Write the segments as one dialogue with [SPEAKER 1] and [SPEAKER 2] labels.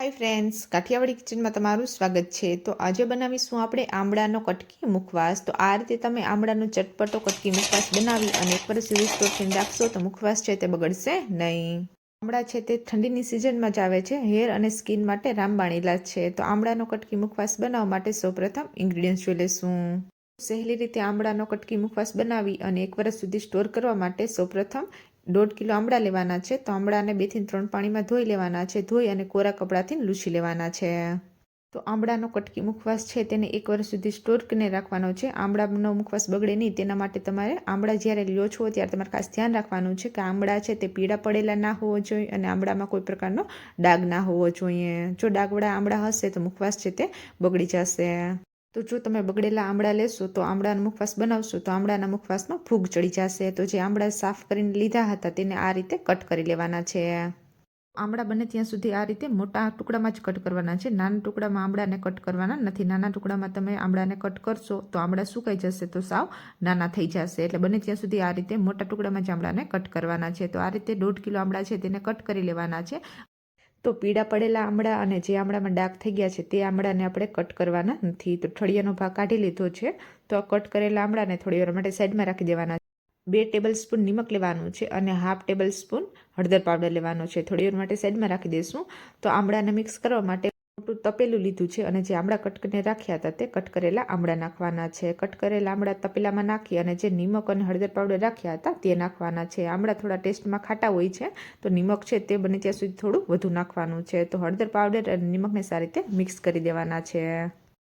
[SPEAKER 1] Hi friends Kathiawadi કિચનમાં તમારું સ્વાગત છે. તો આજે બનાવીશું આપણે આમળાનો કટકી મુખવાસ. તો આ રીતે તમે આમળાનો ચટપટો કટકી મુખવાસ બનાવી અને એક વર્ષ સુધી સ્ટોર કરીને રાખશો તો મુખવાસ છે તે બગડશે નહીં. આમળા છે તે ઠંડીની સિઝનમાં જ આવે છે. હેર અને સ્કિન માટે રામબાણ ઇલાજ છે. તો આમળાનો કટકી મુખવાસ બનાવવા માટે સૌપ્રથમ ઇન્ગ્રીડિયન્ટ્સ જોઈ લેશું. સહેલી રીતે આમળાનો કટકી મુખવાસ બનાવી અને એક વર્ષ સુધી સ્ટોર કરવા માટે સૌપ્રથમ દોઢ કિલો આમળા લેવાના છે. તો આમળાને બેથી ત્રણ પાણીમાં ધોઈ લેવાના છે. ધોઈ અને કોરા કપડાથી લૂછી લેવાના છે. તો આમળાનો કટકી મુખવાસ છે તેને એક વર્ષ સુધી સ્ટોર કરીને રાખવાનો છે. આમળાનો મુખવાસ બગડે નહીં, તેના માટે તમારે આમળા જ્યારે લ્યો છો ત્યારે તમારે ખાસ ધ્યાન રાખવાનું છે કે આમળા છે તે પીળા પડેલા ના હોવો જોઈએ અને આમળામાં કોઈ પ્રકારનો ડાગ ના હોવો જોઈએ. જો ડાઘવાળા આમળા હશે તો મુખવાસ છે તે બગડી જશે. તો જો તમે બગડેલા આમળા લેશો તો આમળાનો મુખવાસ બનાવશો તો આમળાના મુખવાસમાં ફૂગ ચડી જશે. તો જે આમળા સાફ કરીને લીધા હતા તેને આ રીતે કટ કરી લેવાના છે. આમળા બને ત્યાં સુધી આ રીતે મોટા ટુકડામાં જ કટ કરવાના છે. નાના ટુકડામાં આમળાને કટ કરવાના નથી. નાના ટુકડામાં તમે આમળાને કટ કરશો તો આમળા સુકાઈ જશે તો સાવ નાના થઈ જશે. એટલે બને ત્યાં સુધી આ રીતે મોટા ટુકડામાં જ આમળાને કટ કરવાના છે. તો આ રીતે દોઢ કિલો આમળા છે તેને કટ કરી લેવાના છે. તો પીળા પડેલા આમળા અને જે આમળામાં ડાઘ થઈ ગયા છે તે આમળાને આપણે કટ કરવાના નથી. તો ઠળિયાનો ભાગ કાઢી લીધો છે. તો આ કટ કરેલા આમળાને થોડી વાર માટે સાઈડમાં રાખી દેવાના બે ટેબલ સ્પૂન નિમક લેવાનું છે અને હાફ ટેબલ સ્પૂન હળદર પાવડર લેવાનો છે. થોડી વાર માટે સાઈડમાં રાખી દઈશું તો આમળાને મિક્સ કરવા માટે મોટું તપેલું લીધું છે અને જે આમળા કટકને રાખ્યા હતા તે કટ કરેલા આમળા નાખવાના છે. કટ કરેલા આમળા તપેલામાં નાખી અને જે નિમક અને હળદર પાવડર રાખ્યા હતા તે નાખવાના છે. આમળા થોડા ટેસ્ટમાં ખાટા હોય છે, તો નિમક છે તે બને ત્યાં સુધી થોડું વધુ નાખવાનું છે. તો હળદર પાવડર અને નિમકને સારી રીતે મિક્સ કરી દેવાના છે.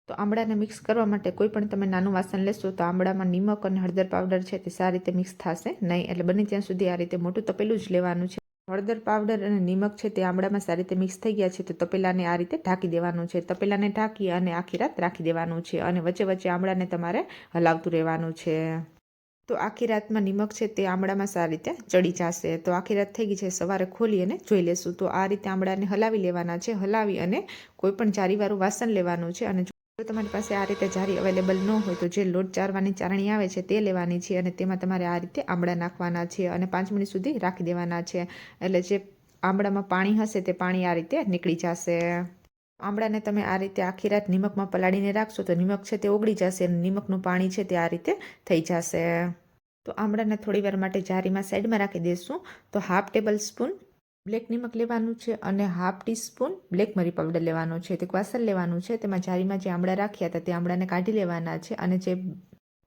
[SPEAKER 1] તો આમળાને મિક્સ કરવા માટે કોઈ પણ તમે નાનું વાસણ લેશો તો આમળામાં નિમક અને હળદર પાવડર છે તે સારી રીતે મિક્સ થશે નહીં. એટલે બને ત્યાં સુધી આ રીતે મોટું તપેલું જ લેવાનું છે. હળદર પાવડર અને નિમક છે તે આમળામાં સારી રીતે મિક્સ થઈ ગયા છે તો તપેલાને આ રીતે ઢાંકી દેવાનું છે. તપેલાને ઢાંકી અને આખી રાત રાખી દેવાનું છે અને વચ્ચે વચ્ચે આમળાને તમારે હલાવતું રહેવાનું છે. તો આખી રાતમાં નિમક છે તે આમળામાં સારી રીતે ચડી જશે. તો આખી રાત થઈ ગઈ છે સવારે ખોલી અને જોઈ લેશું. તો આ રીતે આમળાને હલાવી લેવાના છે. હલાવી અને કોઈ પણ જારીવાળું વાસણ લેવાનું છે અને જો તમારી પાસે આ રીતે જારી અવેલેબલ ન હોય તો જે લોટ ચારવાની ચારણી આવે છે તે લેવાની છે અને તેમાં તમારે આ રીતે આમળા નાખવાના છે અને પાંચ મિનિટ સુધી રાખી દેવાના છે. એટલે જે આમળામાં પાણી હશે તે પાણી આ રીતે નીકળી જશે. આમળાને તમે આ રીતે આખી રાત નિમકમાં પલાળીને રાખશો તો નિમક છે તે ઓગળી જશે અને નિમકનું પાણી છે તે આ રીતે થઈ જશે. તો આમળાને થોડી વાર માટે જારીમાં સાઈડમાં રાખી દઈશું તો હાફ ટેબલ સ્પૂન બ્લેક નિમક લેવાનું છે અને હાફ ટીસ્પૂન બ્લેક મરી પાવડર લેવાનો છે. તે ક્વાસર લેવાનું છે. તેમાં જારીમાં જે આમળા રાખ્યા હતા તે આમળાને કાઢી લેવાના છે અને જે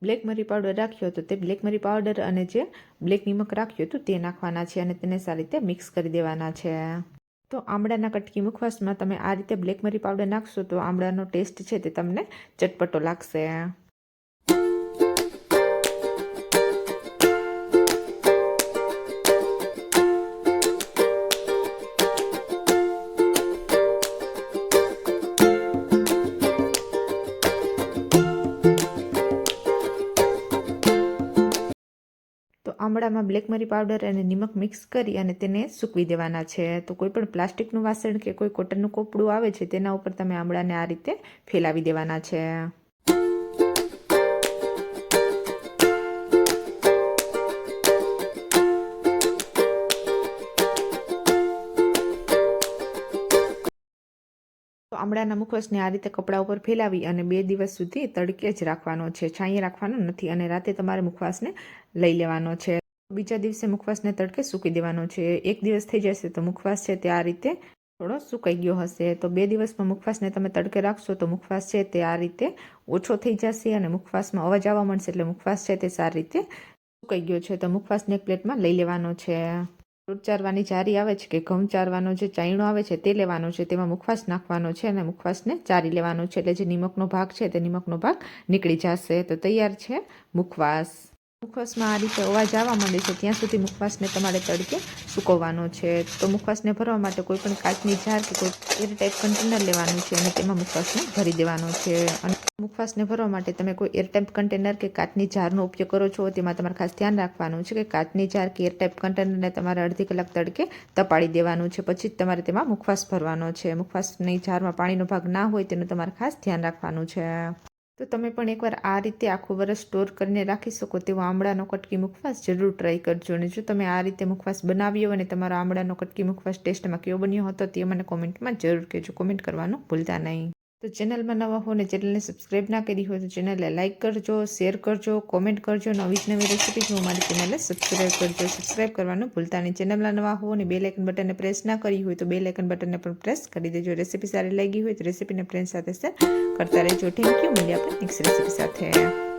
[SPEAKER 1] બ્લેક મરી પાવડર રાખ્યો હતો તે બ્લેક મરી પાવડર અને જે બ્લેક નિમક રાખ્યું હતું તે નાખવાના છે અને તેને સારી રીતે મિક્સ કરી દેવાના છે. તો આમળાના કટકી મુખવાસમાં તમે આ રીતે બ્લેક મરી પાવડર નાખશો તો આમળાનો ટેસ્ટ છે તે તમને ચટપટો લાગશે. આમળામાં બ્લેક મરી પાવડર અને નિમક મિક્સ કરી અને તેને સૂકવી દેવાના છે. તો કોઈ પણ પ્લાસ્ટિકનું વાસણ કે કોઈ કોટનનું કોપડું આવે છે, તેના ઉપર તમે આમળાને આ રીતે ફેલાવી દેવાના છે. તો આમળાના મુખવાસને આ રીતે કપડા ઉપર ફેલાવી અને બે દિવસ સુધી તડકે જ રાખવાનો છે. છાંયે રાખવાનો નથી અને રાતે તમારે મુખવાસને લઈ લેવાનો છે. બીજા દિવસે મુખવાસને તડકે સૂકી દેવાનો છે. એક દિવસ થઈ જશે તો મુખવાસ છે તે આ રીતે થોડો સુકાઈ ગયો હશે. તો બે દિવસમાં મુખવાસને તમે તડકે રાખશો તો મુખવાસ છે તે આ રીતે ઓછો થઈ જશે અને મુખવાસમાં અવાજ આવવા મળશે એટલે મુખવાસ છે તે સારી રીતે સુકાઈ ગયો છે. તો મુખવાસને એક પ્લેટમાં લઈ લેવાનો છે. ફ્રૂટ ચારવાની જારી આવે છે કે ઘઉં ચારવાનો જે ચાયણો આવે છે તે લેવાનો છે. તેમાં મુખવાસ નાખવાનો છે અને મુખવાસને ચારી લેવાનો છે. એટલે જે નિમકનો ભાગ છે તે નિમકનો ભાગ નીકળી જશે. તો તૈયાર છે મુખવાસ. મુખવાસમાં આ રીતે અવાજ આવવા માંડે છે, ત્યાં સુધી મુખવાસને તમારે તડકે સૂકવવાનો છે. તો મુખવાસને ભરવા માટે કોઈ પણ કાચની જાર કે કોઈ એર ટાઈપ કન્ટેનર લેવાનું છે અને તેમાં મુખવાસને ભરી દેવાનો છે. અને મુખવાસને ભરવા માટે તમે કોઈ એરટાઈપ કન્ટેનર કે કાચની જારનો ઉપયોગ કરો છો, તેમાં તમારે ખાસ ધ્યાન રાખવાનું છે કે કાચની જાર કે એરટાઈપ કન્ટેનરને તમારે અડધી કલાક તડકે તપાડી દેવાનું છે. પછી જ તમારે તેમાં મુખવાસ ભરવાનો છે. મુખવાસની જારમાં પાણીનો ભાગ ના હોય તેનું તમારે ખાસ ધ્યાન રાખવાનું છે. તો તમે પણ એકવાર આ રીતે આખું વરસ સ્ટોર કરીને રાખી શકો તેવો આમળાનો કટકી મુખવાસ જરૂર ટ્રાય કરજો. અને જો તમે આ રીતે મુખવાસ બનાવ્યો અને તમારો આમળાનો કટકી મુખવાસ ટેસ્ટમાં કેવો બન્યો હતો તે મને કોમેન્ટમાં જરૂર કહેજો. કોમેન્ટ કરવાનું ભૂલતા નહીં. તો ચેનલમાં નવા હો અને ચેનલને સબસ્ક્રાઇબ ના કરી હોય તો ચેનલને લાઇક કરજો શેર કરજો કોમેન્ટ કરજો નવી જ નવી રેસીપી હું મારી ચેનલને સબસ્ક્રાઈબ કરજો. સબસ્ક્રાઇબ કરવાનું ભૂલતા નહીં. ચેનલમાં નવા હો અને બે લાઇકન બટનને પ્રેસ ના કરી હોય તો બે લાઇકન બટનને પણ પ્રેસ કરી દેજો. રેસીપી સારી લાગી હોય તો રેસીપીને ફ્રેન્ડ સાથે શેર કરતા રહેજો. થેન્ક યુ મળીએ આપણે નેક્સ્ટ રેસીપી સાથે.